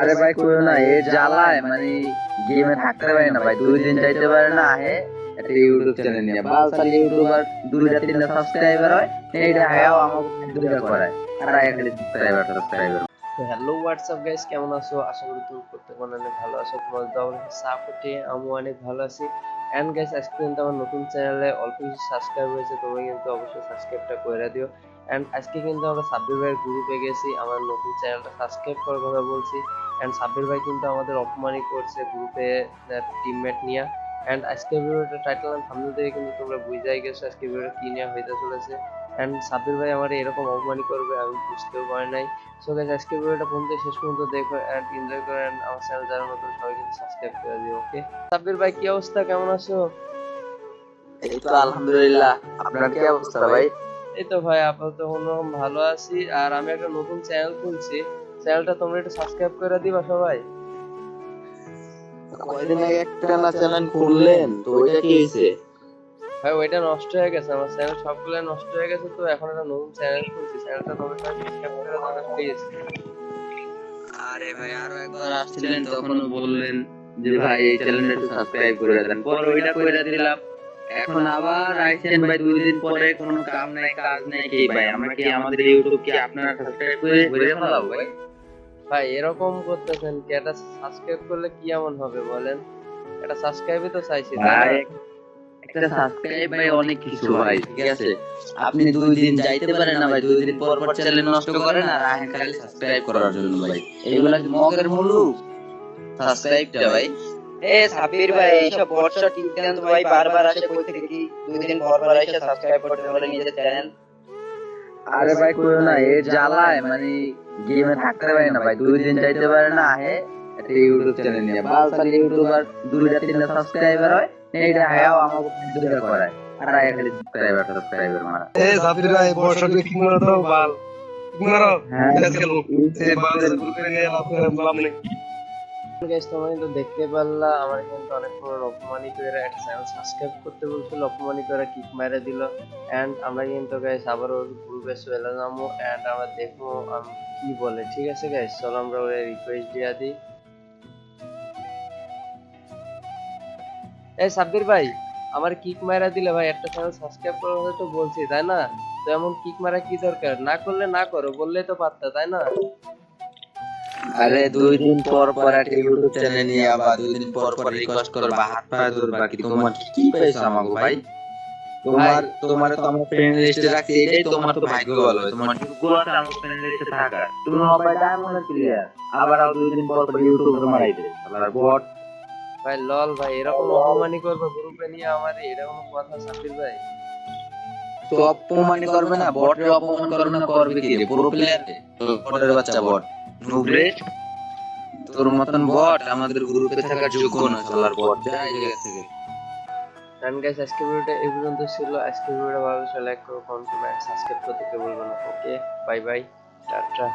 আরে ভাই কইও না, এ জ্বালায় মানে গেমে থাকতে পারে না ভাই, দুই দিন যাইতে পারে না, আহে একটা ইউটিউব চ্যানেল নিয়ে। বালসাল ইউটিউবার দুইটা তিনটা সাবস্ক্রাইবার হয়, এইটা হায়াও আমাকে দুইটা করায়, আর আয়া খালি subscriber subscriber hello WhatsApp guys কেমন আছো? আশা করি তুমি প্রত্যেক অনেক ভালো আছো। তোমাদের দল সাপোর্টে আমি অনেক ভালো আছি। এন্ড গাইস আজকে কিন্তু আমার নতুন চ্যানেলে অল্প কিছু সাবস্ক্রাইব হয়েছে, তোমরা কিন্তু অবশ্যই সাবস্ক্রাইবটা করে দিও। এন্ড আজকে কিন্তু আমরা সাব্বির গ্রুপে গেছি, আমার নতুন চ্যানেলটা সাবস্ক্রাইব করার কথা বলছি। এন্ড সাব্বির ভাই কিন্তু আমাদের অপমানই করছে গ্রুপে টিমমেট নিয়ে। এন্ড আজকের ভিডিওটা টাইটেল এন্ড থাম্বনেল দেখে কিন্তু তোমরা বুঝাই গেছো আজকের ভিডিওটা কি নিয়ে হইতে চলেছে। এন্ড সাব্বির ভাই আমার এরকম অপমানই করবে আমি বুঝতেও পারি নাই। সো গাইস আজকের ভিডিওটা পর্যন্ত শেষ পর্যন্ত দেখো এন্ড এনজয় করো এন্ড আমার চ্যানেল যারা নতুন সবাই কিন্তু সাবস্ক্রাইব করে দিও ওকে সাব্বির ভাই কি অবস্থা? কেমন আছো? এই তো আলহামদুলিল্লাহ। আপনার কি অবস্থা ভাই? এই তো ভাই আপাতত কোনোরকম ভালো আছি। আর আমি একটা নতুন চ্যানেল খুলছি। চ্যানেলটা তোমরা একটু সাবস্ক্রাইব করে দিবা সবাই। কয়দিন আগে একটা না চ্যানেল খুললেন? তো ওইটা কি হয়েছে? ভাই ওইটা নষ্ট হয়ে গেছে। আমার চ্যানেল সবগুলো নষ্ট হয়ে গেছে তো এখন একটা নতুন চ্যানেল খুলছি। চ্যানেলটা তোমরা সবাই সাবস্ক্রাইব করে দাও প্লিজ আরে ভাই আরও একবার আসছিলেন তখন বললেন যে ভাই এই চ্যানেলটা একটু সাবস্ক্রাইব করে দেন। পরে ওইটা করে দিলাম এখন আবার আইছেন ভাই দুই দিন পরে কোনো কাম নাই কাজ নাই কি ভাই আমরা কি আমাদের ইউটিউব কি আপনারা সাবস্ক্রাইব করে করে ফেলাবো ভাই? ভাই এরকম করতেছেন কি? এটা সাবস্ক্রাইব করলে কি এমন হবে বলেন? এটা সাবস্ক্রাইবই তো চাইছি না? ভাই একটা সাবস্ক্রাইব ভাই অনেক কিছু ভাই ঠিক আছে? আপনি দুই দিন যাইতে পারেন না ভাই দুই দিন পর পর চ্যানেল নষ্ট করেন আর আহেন খালি সাবস্ক্রাইব করার জন্য ভাই। এইগুলা কি মগের মুলুক সাবস্ক্রাইবটা ভাই। এ সাব্বির ভাই এইসব বটশট তো ভাই বারবার আসে কই থেকে? কি দুই দিন পর পর এসে সাবস্ক্রাইব করতে বলে নিজের চ্যানেল আরে ভাই কইও না এ জ্বালায় মানে গেমে থাকতে পারে না ভাই দুই দিন যাইতে পারে না আহে একটা ইউটিউব চ্যানেল নিয়ে। বালসাল ইউটিউবার দুইটা তিনটা সাবস্ক্রাইবার হয় এইটা হায়াও আমাকে দুইটা করায়। আর আয়া খালি সাবস্ক্রাইবার সাবস্ক্রাইবার মারা। এ সাবির ভাই বর্ষা বাল। হ্যাঁ। আজকাল এ বাল গ্রুপে নিয়ে লাভ করে লাভ নেই গাইস তোমরা কিন্তু দেখতে পারলা আমার কিন্তু অনেক বড় অপমানি করে একটা চ্যানেল সাবস্ক্রাইব করতে বলছিল অপমানি করে কিক মেরে দিল। এন্ড আমরা কিন্তু গাইস আবার ওর গ্রুপে চলে যাব এন্ড আমরা দেখব, আমি, কি বলে, ঠিক আছে গাইস চলো আমরা ওরে রিকোয়েস্ট দিয়া দিই। এই সাব্বির ভাই, আমার কিক মারা দিলে ভাই, একটা চ্যানেল সাবস্ক্রাইব করার কথা তো বলছি, তাই না? তো এমন কিক মারা কি দরকার? না করলে না করো বললে তো পারতা, তাই না? আরে, দুই দিন পর পর একটা ইউটিউব চ্যানেল নিয়ে আবার দুই দিন পর পর রিকোয়েস্ট করবা হাত পা ধরবা, কি তোমার কি পাইছো আমাকে ভাই? তোমার তোমার তো আমার ফ্রেন্ড লিস্টে রাখছি এটাই তোমার তো ভাগ্য ভালো তোমার আমার ফ্রেন্ড লিস্টে থাকার তুমি ডায়মন্ড ক্লিয়ার আবার আর দুই দিন পর ইউটিউব বট ভাই লল ভাই এরকম অপমানি করবে গ্রুপে নিয়ে আমার এরকম কথা সাব্বির ভাই। তো অপমান করবে না বটের অপমান করবে না করবে কি রে? পুরো প্লেয়ার বটের বাচ্চা বট। নুবরে? তোর মতন বট আমাদের গ্রুপে থাকার যোগ্য না চলার বট। জায়গা থেকে। কারণ গাইস আজকে ভিডিওটা এই পর্যন্ত ছিল। আজকে ভিডিওটা ভালো লাগলে লাইক করো কমেন্ট করো সাবস্ক্রাইব করতে বলব না। Okay bye bye tata.